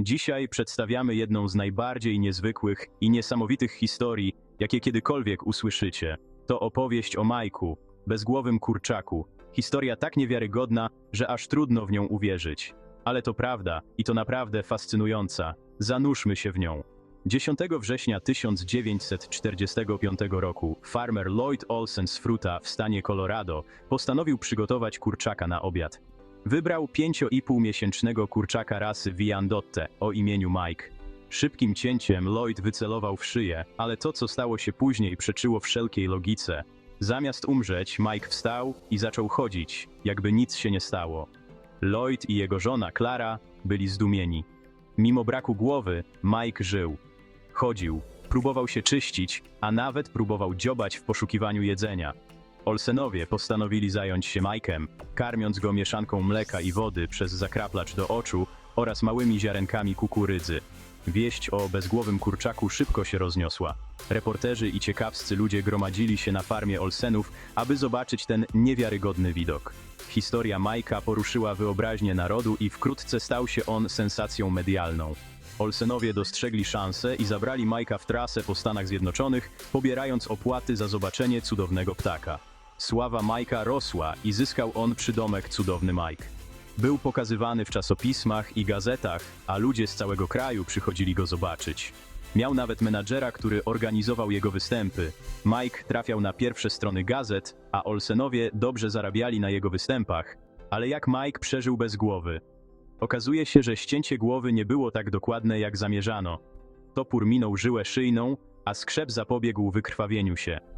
Dzisiaj przedstawiamy jedną z najbardziej niezwykłych i niesamowitych historii, jakie kiedykolwiek usłyszycie. To opowieść o Majku, bezgłowym kurczaku. Historia tak niewiarygodna, że aż trudno w nią uwierzyć. Ale to prawda i to naprawdę fascynująca. Zanurzmy się w nią. 10 września 1945 roku farmer Lloyd Olsen z Fruta w stanie Colorado postanowił przygotować kurczaka na obiad. Wybrał 5,5 miesięcznego kurczaka rasy Viandotte o imieniu Mike. Szybkim cięciem Lloyd wycelował w szyję, ale to, co stało się później, przeczyło wszelkiej logice. Zamiast umrzeć, Mike wstał i zaczął chodzić, jakby nic się nie stało. Lloyd i jego żona Clara byli zdumieni. Mimo braku głowy, Mike żył. Chodził, próbował się czyścić, a nawet próbował dziobać w poszukiwaniu jedzenia. Olsenowie postanowili zająć się Mike'em, karmiąc go mieszanką mleka i wody przez zakraplacz do oczu oraz małymi ziarenkami kukurydzy. Wieść o bezgłowym kurczaku szybko się rozniosła. Reporterzy i ciekawscy ludzie gromadzili się na farmie Olsenów, aby zobaczyć ten niewiarygodny widok. Historia Majka poruszyła wyobraźnię narodu i wkrótce stał się on sensacją medialną. Olsenowie dostrzegli szansę i zabrali Majka w trasę po Stanach Zjednoczonych, pobierając opłaty za zobaczenie cudownego ptaka. Sława Majka rosła i zyskał on przydomek Cudowny Mike. Był pokazywany w czasopismach i gazetach, a ludzie z całego kraju przychodzili go zobaczyć. Miał nawet menadżera, który organizował jego występy. Mike trafiał na pierwsze strony gazet, a Olsenowie dobrze zarabiali na jego występach. Ale jak Mike przeżył bez głowy? Okazuje się, że ścięcie głowy nie było tak dokładne, jak zamierzano. Topór minął żyłę szyjną, a skrzep zapobiegł wykrwawieniu się.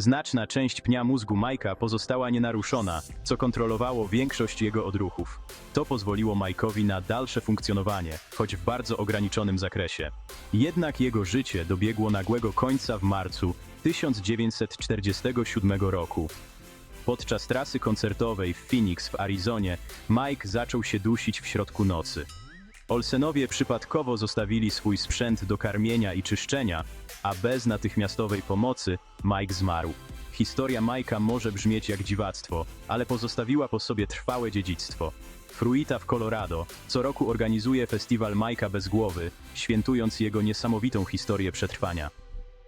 Znaczna część pnia mózgu Majka pozostała nienaruszona, co kontrolowało większość jego odruchów. To pozwoliło Majkowi na dalsze funkcjonowanie, choć w bardzo ograniczonym zakresie. Jednak jego życie dobiegło nagłego końca w marcu 1947 roku. Podczas trasy koncertowej w Phoenix w Arizonie Mike zaczął się dusić w środku nocy. Olsenowie przypadkowo zostawili swój sprzęt do karmienia i czyszczenia, a bez natychmiastowej pomocy Mike zmarł. Historia Majka może brzmieć jak dziwactwo, ale pozostawiła po sobie trwałe dziedzictwo. Fruita w Colorado co roku organizuje festiwal Majka bez głowy, świętując jego niesamowitą historię przetrwania.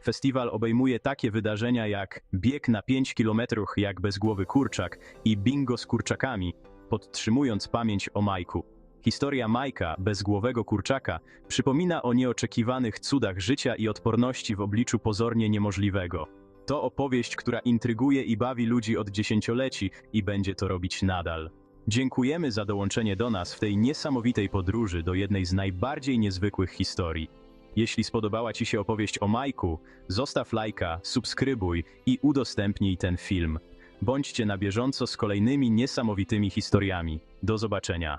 Festiwal obejmuje takie wydarzenia jak bieg na 5 km jak bezgłowy kurczak i bingo z kurczakami, podtrzymując pamięć o Majku. Historia Majka, bezgłowego kurczaka, przypomina o nieoczekiwanych cudach życia i odporności w obliczu pozornie niemożliwego. To opowieść, która intryguje i bawi ludzi od dziesięcioleci i będzie to robić nadal. Dziękujemy za dołączenie do nas w tej niesamowitej podróży do jednej z najbardziej niezwykłych historii. Jeśli spodobała Ci się opowieść o Majku, zostaw lajka, subskrybuj i udostępnij ten film. Bądźcie na bieżąco z kolejnymi niesamowitymi historiami. Do zobaczenia.